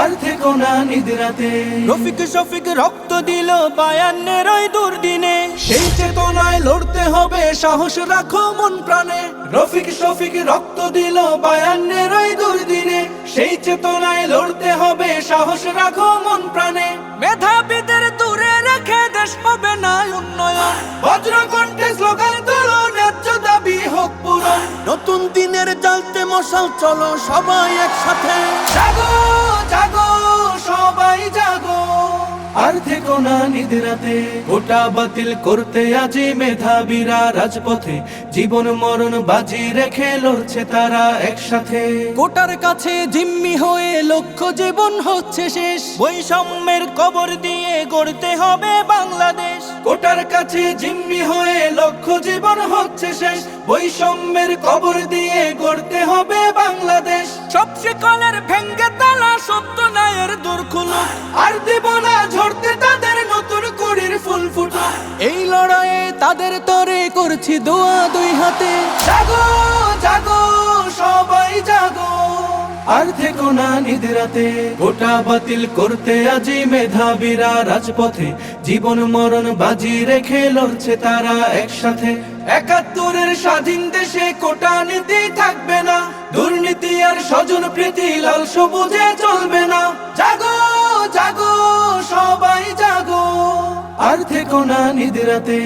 আর থেকো না নিদ্রাতে। রফিক শফিক রক্ত দিল বায়ান্নের ওই দুর্দিনে। সেই চেতনায় লড়তে হবে সাহস রাখো মন প্রাণে। রফিক শফিক রক্ত দিল বায়ান্নের ওই দুর্দিনে। সেই চেতনায় লড়তে হবে সাহস রাখো মন প্রাণে। মেধাবীদের দূরে রেখে দেশ হবে না উন্নয়ন। বজ্র কণ্ঠে স্লোগান তোলো ন্যায্য দাবি হোক পূরণ। নতুন দিনের জ্বালতে মশাল চলো সবাই একসাথে। আর থেকো না নিদ্রাতে গোটা বাতিল করতে আজি মেধাবীরা রাজপথে। জীবন মরণ বাজি রেখে লড়ছে তারা একসাথে। কোটার কাছে জিম্মি হয়ে লক্ষ্য জীবন হচ্ছে শেষ। বৈষম্যের কবর দিয়ে গড়তে হবে বাংলাদেশ। কোটার কাছে জিম্মি হয়ে লক্ষ্য জীবন হচ্ছে শেষ। বৈষম্যের কবর দিয়ে গড়তে হবে বাংলাদেশ। সব শিকলের ভেঙ্গে তালা সত্য ন্যায়ের দুর্খুলুক আর দেব না এই লড়াইয়ে তাদের তরে করছি দোয়া দুই হাতে। জাগো জাগো, সবাই জাগো। আর থেকো না নিদ্রাতে, গোটা বাতিল করতে আজি মেধাবীরা রাজপথে। জীবন, মরণ বাজি রেখে লড়ছে তারা একসাথে। একাত্তরের স্বাধীন দেশে কোটা নীতি থাকবে না। দুর্নীতি আর স্বজন প্রীতি লাল সবুজে চলবে থেকো না নিদ্রাতে।